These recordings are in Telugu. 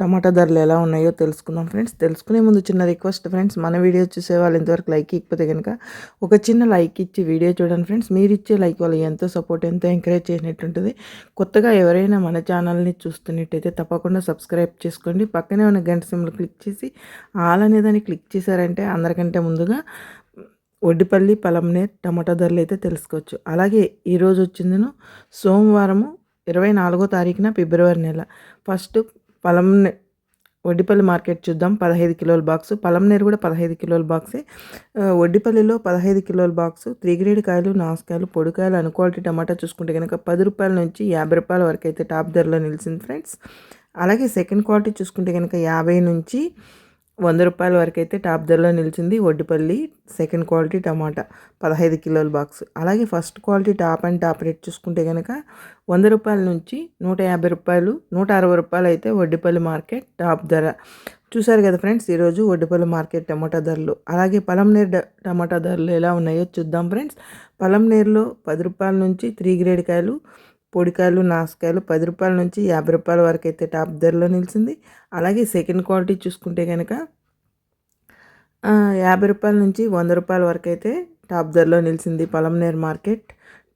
టమాటా ధరలు ఎలా ఉన్నాయో తెలుసుకుందాం ఫ్రెండ్స్. తెలుసుకునే ముందు చిన్న రిక్వెస్ట్ ఫ్రెండ్స్ మన వీడియో చూసే వాళ్ళు ఇంతవరకు లైక్ ఇకపోతే కనుక ఒక చిన్న లైక్ ఇచ్చి వీడియో చూడండి ఫ్రెండ్స్. మీరు ఇచ్చే లైక్ వాళ్ళు ఎంతో సపోర్ట్ ఎంతో ఎంకరేజ్ చేసినట్టుంటుంది. కొత్తగా ఎవరైనా మన ఛానల్ని చూస్తున్నట్టయితే తప్పకుండా సబ్స్క్రైబ్ చేసుకోండి. పక్కనే ఉన్న గంట సింబల్ క్లిక్ చేసి ఆల్ అనేదాన్ని క్లిక్ చేశారంటే అందరికంటే ముందుగా ఒడ్డిపల్లి పలంనేర్ టమాటా ధరలు అయితే తెలుసుకోవచ్చు. అలాగే ఈరోజు వచ్చిందను సోమవారము ఇరవై నాలుగో తారీఖున ఫిబ్రవరి నెల. ఫస్ట్ పలం వడ్డిపల్లి మార్కెట్ చూద్దాం. పదహైదు కిలోల బాక్స్. పలంనేరు కూడా పదహైదు కిలోల బాక్సే. వడ్డిపల్లిలో పదహైదు కిలోల బాక్సు. త్రీ గ్రేడ్ కాయలు నాసుకాయలు పొడికాయలు అన్ క్వాలిటీ టమాటా చూసుకుంటే కనుక పది రూపాయల నుంచి యాభై రూపాయల వరకు అయితే టాప్ ధరలో నిలిచింది ఫ్రెండ్స్. అలాగే సెకండ్ క్వాలిటీ చూసుకుంటే కనుక యాభై నుంచి వంద రూపాయల వరకు అయితే టాప్ ధరలో నిలిచింది ఒడ్డిపల్లి సెకండ్ క్వాలిటీ టమాటా పదహైదు కిలోల బాక్స్. అలాగే first quality top and top rate చూసుకుంటే కనుక వంద రూపాయల నుంచి నూట యాభై రూపాయలు నూట అరవై రూపాయలు అయితే ఒడ్డిపల్లి మార్కెట్ టాప్ ధర. చూసారు కదా ఫ్రెండ్స్ ఈరోజు ఒడ్డిపల్లి మార్కెట్ టమాటా ధరలు. అలాగే పలంనేరు టమాటా ధరలు ఎలా ఉన్నాయో చూద్దాం ఫ్రెండ్స్. పలంనేరులో పది రూపాయల నుంచి త్రీ గ్రేడ్ కాయలు పొడికాయలు నాసుకాయలు పది రూపాయల నుంచి యాభై రూపాయల వరకు అయితే టాప్ ధరలో నిలిచింది. అలాగే సెకండ్ క్వాలిటీ చూసుకుంటే కనుక యాభై రూపాయల నుంచి వంద రూపాయల వరకు అయితే టాప్ ధరలో నిలిచింది పలంనేర్ మార్కెట్.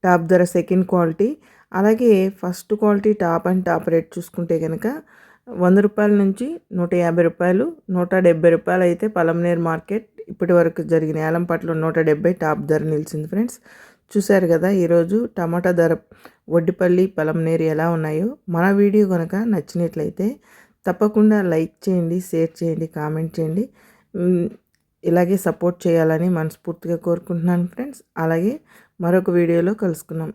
టాప్ ధర సెకండ్ క్వాలిటీ. అలాగే first quality top and top rate చూసుకుంటే కనుక వంద రూపాయల నుంచి నూట యాభై రూపాయలు నూట డెబ్బై రూపాయలు అయితే పలంనేర్ మార్కెట్ ఇప్పటి వరకు జరిగిన ఏలంపట్లో నూట డెబ్బై టాప్ ధర నిలిచింది ఫ్రెండ్స్. చూశారు కదా ఈరోజు టమాటా ధర వడ్డిపల్లి పలంనేరు ఎలా ఉన్నాయో. మన వీడియో కనుక నచ్చినట్లయితే తప్పకుండా లైక్ చేయండి షేర్ చేయండి కామెంట్ చేయండి. ఇలాగే సపోర్ట్ చేయాలని మనస్ఫూర్తిగా కోరుకుంటున్నాను ఫ్రెండ్స్. అలాగే మరొక వీడియోలో కలుసుకున్నాం